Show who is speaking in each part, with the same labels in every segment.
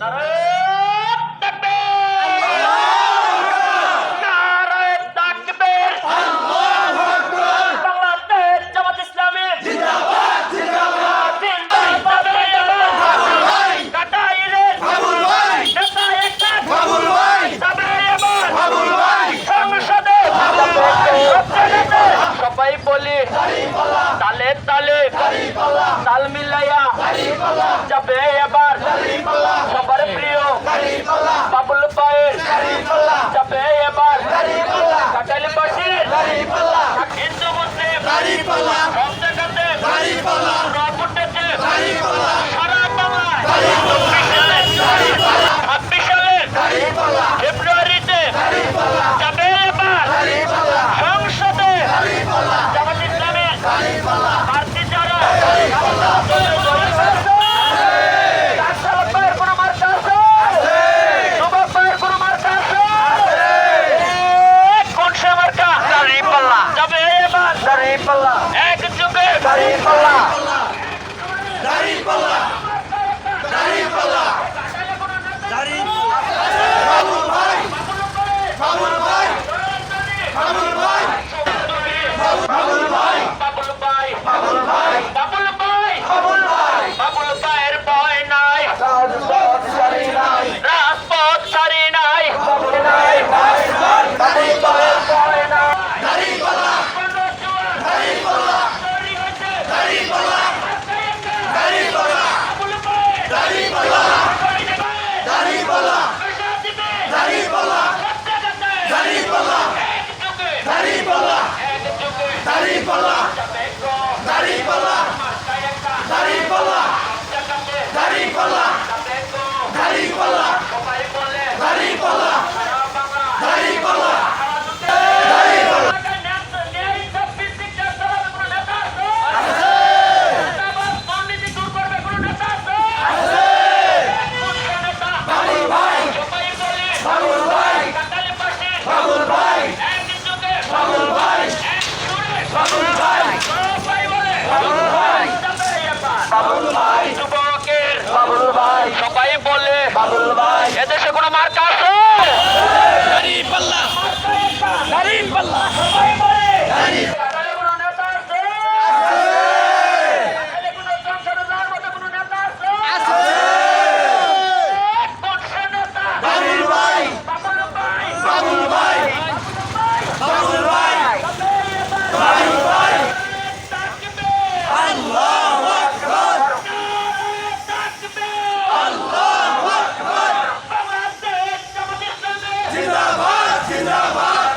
Speaker 1: বাংলাদেশ এবার এক যুগে বাবুল সবাই বলে এদেশে কোনো মার্কা আছে? সবাই বলে কাটালে কোনো নেতা আছে? কাটালে কোনো সংসদে যাওয়ার মতো কোনো নেতা আছে? কোন সে নেতা? বাবুল ভাই। তাকবীর। বাংলাদেশ জামাত ইসলামী। জিন্দাবাদ, জিন্দাবাদ।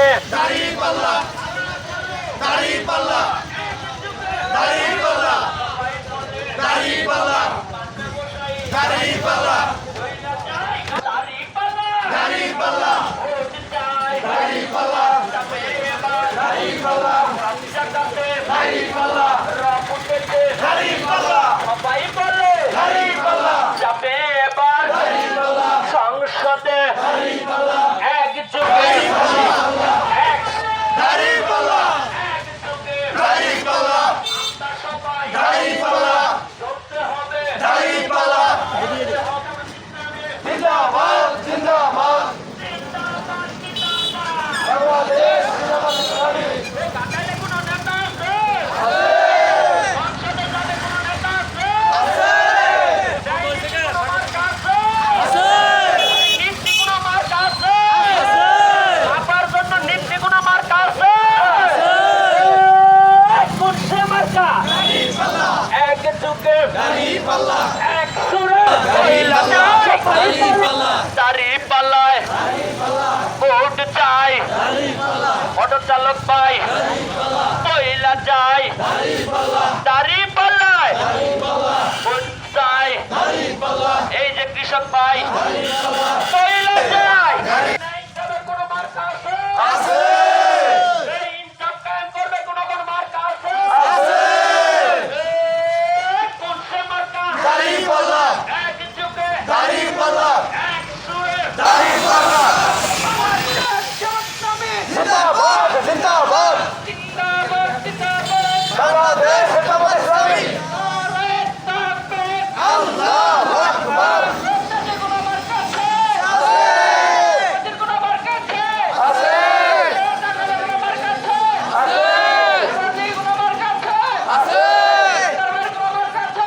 Speaker 1: দোকান পাটে দাড়ি পাল্লা দাড়ি পাল্লা দাড়ি পাল্লা যাবে এবার দাড়ি পাল্লা জাগাতে দাড়ি পাল্লা রাপুটেতে দাড়ি পাল্লা সবাই বলে দাড়ি পাল্লা যাবে এবার দাড়ি পাল্লা সংসদে দাড়ি পাল্লা এক যুগে এক দাড়ি পাল্লা এক যুগে দাড়ি পাল্লা আমরা সবাই দাড়ি পাল্লা করতে হবে দাড়ি পাল্লা পয়লা চাই ভোট চাই অটো চালক ভাই পয়লা যাই দাড়ি পালায় ভোট এই যে কৃষক ভাই পয়লা যাই এই হিসাবে কোনো মার্কা আছে? এই ইনসাফ কায়েম করবে কোনো কোনো মার্কা আছে? এই কোন সে মার্কা? এক যুগে এক সুরে জিন্দাবাদ জিন্দাবাদ নারে তাকবীর দেশে কোনো মার্কা আছে? দেশের কোনো মার্কা আছে? টাকার কোনো মার্কা আছে? রাজনীতির কোনো মার্কা আছে? ধর্মের কোনো মার্কা আছে?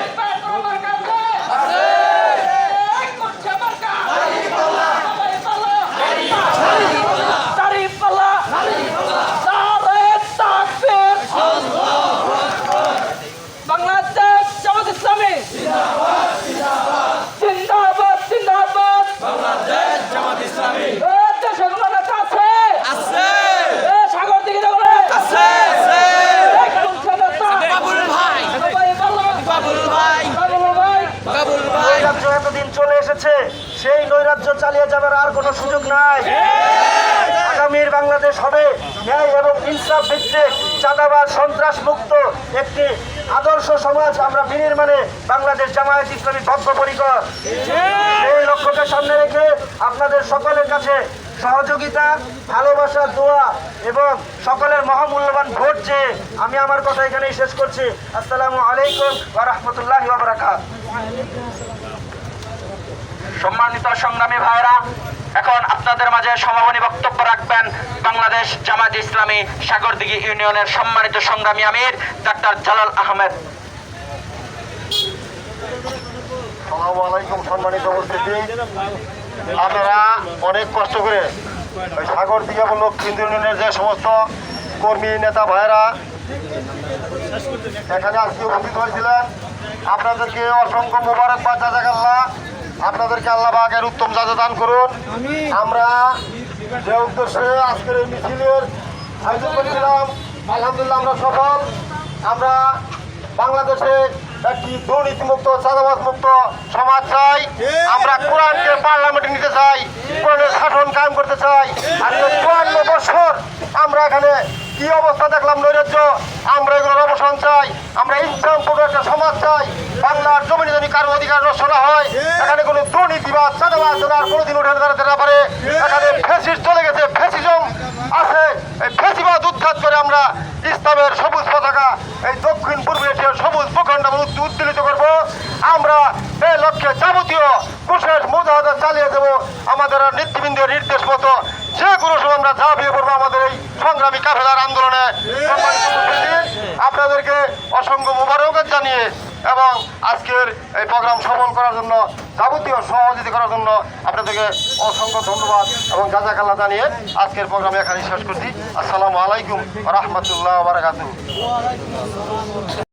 Speaker 1: ইসলামের কোনো মার্কা আছে? এই কোনটা মার্কা? দাঁড়িপাল্লা। নারে তাকবীর। বাংলাদেশ জামাত ইসলামী জিন্দাবাদ জিন্দাবাদ এ, দেশে কোনো নেতা আছে এ, সাগর দিকে যাব না? এ, কোন সে নেতা? সবাই বলো। বাবুল ভাই
Speaker 2: এতদিন চলে এসেছে, সেই নৈরাজ্য চালিয়ে যাবার আর কোনো সুযোগ নাই। আগামীর বাংলাদেশ হবে ন্যায় এবং ইনসাফ ভিত্তিক চাঁদাবাদ সন্ত্রাস মুক্ত একটি আদর্শ সমাজ আমরা বিনির্মাণে বাংলাদেশ জামায়াত ইসলামী বদ্ধপরিকর। এই লক্ষ্যকে সামনে রেখে আপনাদের সকলের কাছে সহযোগিতা, ভালোবাসা, দোয়া এবং সকলের মহামূল্যবান ভোট চেয়ে আমি আমার কথা এখানেই শেষ করছি। আসসালামু আলাইকুম ওয়া রাহমাতুল্লাহি
Speaker 1: সম্মানিত সংগ্রামী ভাইরা এখন আপনাদের মাঝে সমাপনী বক্তব্য রাখবেন বাংলাদেশ জামাত ইসলামী সাগরদিঘি ইউনিয়নের সম্মানিত সংগ্রামী আমির, ডাক্তার জালাল আহমেদ।
Speaker 2: উপস্থিতি। আপনারা অনেক কষ্ট করে সাগর দিঘা লক্ষ্মী ইউনিয়নের যে সমস্ত কর্মী, নেতা ভাইরা এখানে আজকে উপস্থিত হয়েছিলেন। আপনাদেরকে অসংখ্য মোবারকবাদ, জাজাকাল্লাহ। আপনাদেরকে আল্লাহ বাগের উত্তম যাজা দান করুন। আমরা যে উদ্দেশ্যে আজকের এই মিছিলের আয়োজন করেছিলাম আলহামদুলিল্লাহ আমরা সফল। আমরা বাংলাদেশে একটি দুর্নীতিমুক্ত চাঁদাবাজ মুক্ত সমাজ চাই। আমরা কোরআনকে পার্লামেন্টে নিতে চাই কোরআনের শাসন কায়েম করতে চাই। আজকে চুয়ান্ন বছর আমরা এখানে কি অবস্থা দেখলাম নৈরাজ্য? আমরা এগুলোর অবসান চাই। আমরা ইনসামপূর্ণ একটা সমাজ চাই। বাংলার জমিনে যদি কারও অধিকার নষ্ট না হয় এখানে কোনো দুর্নীতিবাদ চাঁদাবাজ যেন আর কোনোদিন উঠে দাঁড়াতে না পারে। এখানে ফেসিস চলে গেছে ফেসিজম আছে। এই ফেসিবাদ উৎখাত করে আমরা ইসলামের সবুজ পতাকা এই দক্ষিণ পূর্ব এশিয়ার সবুজ ভূখণ্ড উদ্দোলিত করব। আমরা এই লক্ষ্যে যাবতীয় কুশের মুজাহাদা চালিয়ে দেব। আমাদের নেতৃবৃন্দের নির্দেশ মতো যে কোনো সময় আমরা ঝাঁপিয়ে পড়ব আমাদের এই সংগ্রামী কাফেলার আন্দোলনে। আপনাদেরকে অসংখ্য মুবারকত জানিয়ে এবং আজকের এই প্রোগ্রাম সফল করার জন্য, যাবতীয় সহযোগিতা করার জন্য আপনাদেরকে অসংখ্য ধন্যবাদ এবং জাজাকাল্লা জানিয়ে আজকের প্রোগ্রাম এখানে শেষ করছি। আসসালামু আলাইকুম রহমতুল্লাহ বারাকাতু